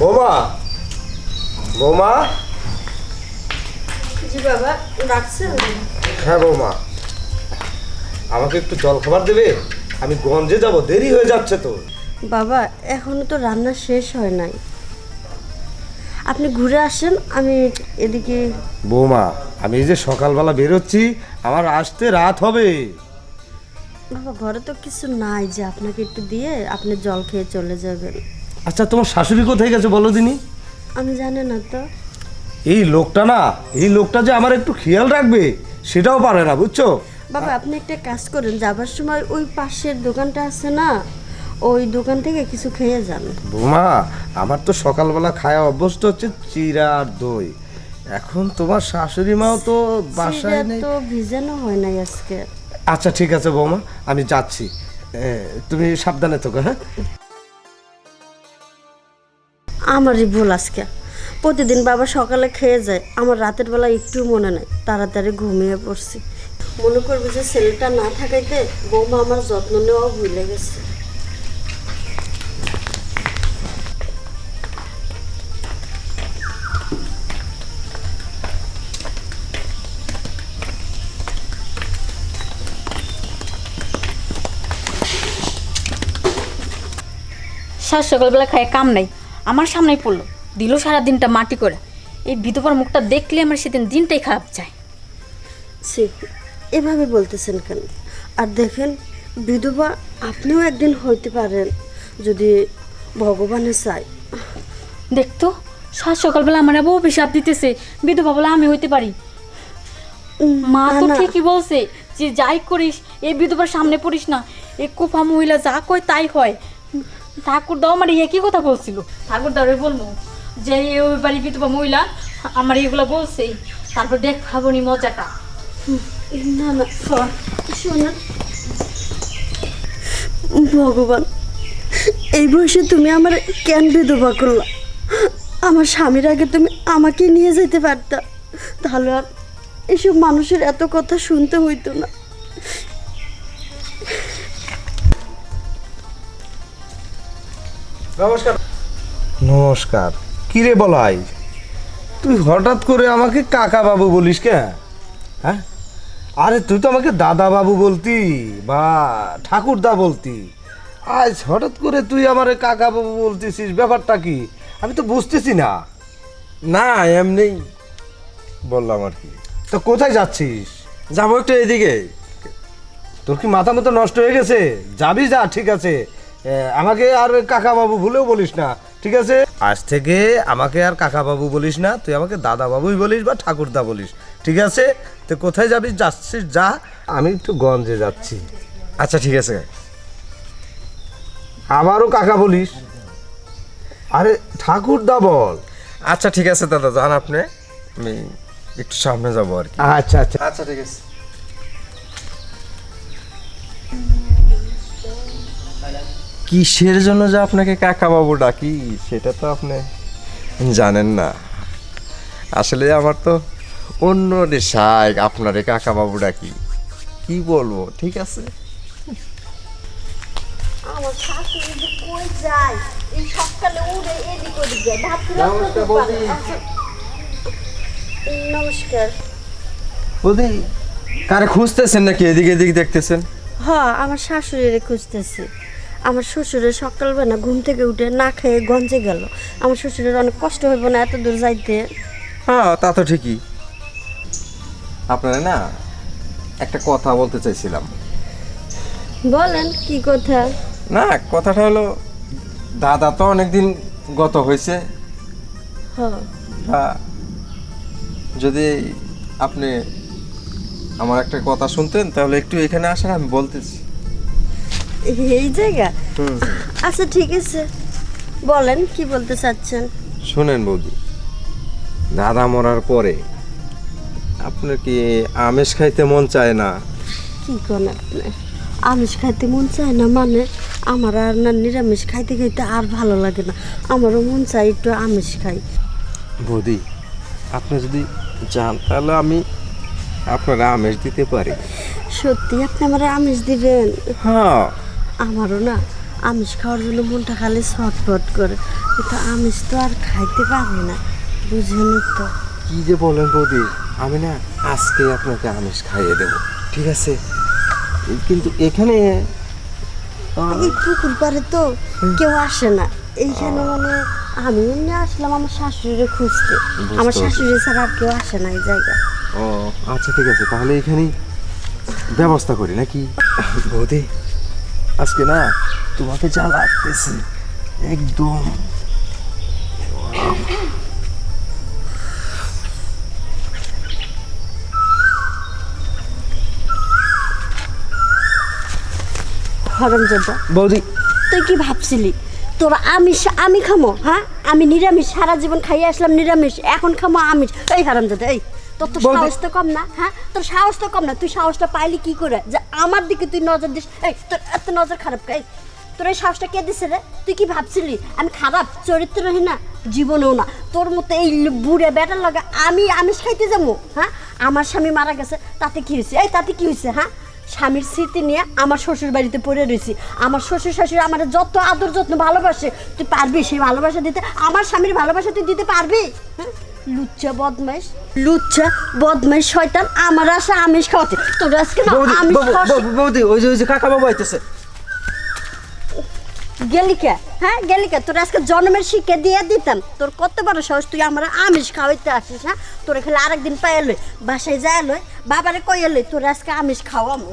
বৌমা বৌমা। জি বাবা রাখছেন? হ্যাঁ বৌমা। আমাকে একটু জল খাবার দেবে? আমি গঞ্জে যাব দেরি হয়ে যাচ্ছে তো। বাবা এখনও তো রান্না শেষ হয় নাই। আপনি ঘুরে আসেন আমি এদিকে বৌমা আমি এই যে সকালবেলা বেরোচ্ছি আমার আসতে রাত হবে। বাবা ঘরে তো কিছু নাই যে আপনাকে একটু দিয়ে আপনি জল খেয়ে চলে যাবেন। আচ্ছা তোমার শাশুড়ি কোথায় গেছে বলো দিনি? আমি জানি না তো। এই লোকটা না এই লোকটা যে আমার একটু খেয়াল রাখবে সেটাও পারে না বুঝছ? বাবা আপনি একটা কাজ করেন যাবার সময় ওই পাশের দোকানটা আছে না ওই দোকান থেকে কিছু খেয়ে যান। বৌমা আমার তো সকালবেলা খাওয়া অভ্যস্ত হচ্ছে চিরা আর দই। এখন তোমার শাশুড়ি মাও তো বাসায় নেই। তো ভিজানো হয় নাই আজকে। আচ্ছা ঠিক আছে বৌমা আমি যাচ্ছি। তুমি সাবধানে থাকো হ্যাঁ? আমারই ভুল আজকে। প্রতিদিন বাবা সকালে খেয়ে যায়, আমার রাতের বেলা একটু মনে নাই, তাড়াতাড়ি ঘুমিয়ে পড়ছি। মনে করবে যে ছেলেটা না থাকাইতে বৌমা আমার যত্ন নেওয়াও ভুলে গেছে। সাত সকালবেলা খায় কাম নাই। আমার সামনেই পড়ল। দিল সারা দিনটা মাটি করে। এই বিধবার মুখটা দেখলে আমার সেদিন দিনটাই খারাপ যায়। ছি এভাবে বলতেছেন কেন? আর দেখেন বিধবা আপনিও একদিন হইতে পারেন যদি ভগবানে চায়। দেখতো সাত সকালবেলা আমার আবার অভিশাপ দিতেছে। বিধবা বলে আমি হইতে পারি। মা তো ঠিকই বলছে যে যাই করিস এই বিধবার সামনে পড়িস না। এ কোফা মহিলা যা কয় তাই হয়। ঠাকুর দাও আমার একই কথা বলছিল। ঠাকুর দাও বলব যে ওই বাড়ি বিধবা মহিলা, আমার এগুলো বলছে, তারপর দেখ খাবনি মজাটা। ভগবান, এই বয়সে তুমি আমার কেন বিধবা করলা? আমার স্বামীর আগে তুমি আমাকে নিয়ে যেতে পারতা। তাহলে আর এসব মানুষের এত কথা শুনতে হইতো না। নমস্কার। নমস্কার। কি রে বলাই? তুই হঠাৎ করে আমাকে কাকা বাবু বলিস কে? হ্যাঁ? আরে তুই তো আমাকে দাদা বাবু বলতি বা ঠাকুরদা বলতি। আজ হঠাৎ করে তুই আমার কাকা বাবু বলতেছিস ব্যাপারটা কি? আমি তো বুঝতেছি না। না এমনি বললাম আর কি। তো কোথায় যাচ্ছিস? যাব একটু এদিকে। তোর কি মাথা মতো নষ্ট হয়ে গেছে? যাবি যা ঠিক আছে। আমাকে আর কাকা বাবু ভুলেও বলিস না ঠিক আছে? আজ থেকে আমাকে আর কাকা বাবু বলিস না তুই আমাকে দাদা বাবুই বলিস বা ঠাকুরদা বলিস ঠিক আছে? তো কোথায় যাবি যাচ্ছিস যা। আমি একটু গঞ্জে যাচ্ছি। আচ্ছা ঠিক আছে। আবারও কাকা বলিস? আরে ঠাকুরদা বল। আচ্ছা ঠিক আছে দাদা যান আপনি। আমি একটু সামনে যাব আর কি। আচ্ছা আচ্ছা। আচ্ছা ঠিক আছে। কিসের জন্য যে আপনাকে কাকা বাবু ডাকি সেটা তো আপনি জানেন না। আসলে আমার তো অন্য নেশায় আপনারে কাকা বাবু ডাকি কি বলব ঠিক আছে? আমার শাশুড়ি যে কই যায় এই সকালে উড়ে এদিক ওদিক যায়। ভাবতে নমস্কার বৌদি। নমস্কার। বৌদি কারে খুঁজতেছেন নাকি? এদিকে এদিকে দেখতেছেন? হ্যাঁ আমার শাশুড়িরে খুঁজতেছি। আমার শ্বশুরের সকালবেলা ঘুম থেকে উঠে না খেয়ে গঞ্জে গেল। আমার শ্বশুরের অনেক কষ্ট হইব না এত দূর যাইতে। হ্যাঁ তা তো ঠিকই। আপনারা না একটা কথা বলতে চাইছিলাম। বলেন কি কথা? না কথাটা হলো দাদা তো অনেকদিন গত হয়েছে। হ্যাঁ যদি আপনি আমার একটা কথা শুনতেন তাহলে একটু এখানে আসেন আমি বলতেছি। এই জায়গা? আচ্ছা ঠিক আছে। বলেন কি বলতে চাচ্ছেন? শোনেন বৌদি দাদা মরার পরে আপনার কি আমেজ খাইতে মন চায় না? কি কোন আপনি? আমিষ খাইতে মন চায় না মানে আমার আর না নিরামিষ খাইতে খাইতে আর ভালো লাগে না। আমারও মন চায় একটু আমিষ খাই। বৌদি আপনি যদি যান তাহলে আমি আপনার আমেজ দিতে পারি। সত্যি আপনি আমার আমিষ দিবেন? হ্যাঁ। আমারও না আমিষ খাওয়ার জন্য মনটা খালি ছটফট করে। কিন্তু আমিষ তো আর খাইতে পারি না বুঝেনি তো। কি যে বলেন বৌদি আমি না আজকে আপনাকে আমিষ খাইয়ে দেব ঠিক আছে? কিন্তু এখানে এই পুকুর পারে তো কেউ আসে না। এইখানে মানে আমি এমনি আসলাম আমার শাশুড়িরে খুঁজতে। আমার শাশুড়ি ছাড়া আর কেউ আসে না এই জায়গায়। ও আচ্ছা ঠিক আছে। তাহলে এখানেই ব্যবস্থা করি নাকি? বৌদি আজকে না তোমাকে যা লাগতেছে একদম। হরমজাদা বৌদি। তুই কি ভাবছিলি? তোরা আমিষ আমি খামো হ্যাঁ? আমি নিরামিষ সারা জীবন খাইয়ে আসলাম নিরামিষ এখন খামো আমিষ। এই হারামজাদা এই। তোর তো সাহস তো কম না হ্যাঁ? তোর সাহস তো কম না তুই সাহসটা পাইলি কি করে? যে আমার দিকে তুই নজর দিস। এই তোর এত নজর খারাপ এই তোর এই সাহসটা কে দিছে রে? তুই কি ভাবছিলি? আমি খারাপ চরিত্রহীন না জীবনেও না। তোর মতো এই বুড়ে বেটার লগে আমি আমিষ খাইতে যাব হ্যাঁ? আমার স্বামী মারা গেছে তাতে কি হয়েছে? এই তাতে কি হয়েছে হ্যাঁ? স্বামীর স্মৃতি নিয়ে আমার শ্বশুর বাড়িতে পড়ে রয়েছি। আমার শ্বশুর শাশুড়ি আমার যত আদর যত্ন ভালোবাসে তুই পারবি সেই ভালোবাসা দিতে? আমার স্বামীর ভালোবাসা তুই দিতে পারবি? হ্যাঁ? লুচ্চা বদমাইশ লুচ্চা বদমাইশ শয়তান আমার আশা আমিষ খাওয়াতে। তোর আজকে না আমিষ বৌদি ওই যে ওই যে কাকা বাবু আইতেছে। গেলিকা হ্যাঁ গেলিকা তোর আজকে জন্মের শিক্ষা দিয়ে দিতাম। তোর কত বড় সাহস তুই আমার আমিষ খাওয়াইতে আসিস হ্যাঁ? তোর খালি আরেকদিন পাইলে বাসায় যায় লই বাবারে কইলে তোর আজকে আমিষ খাওয়ামো।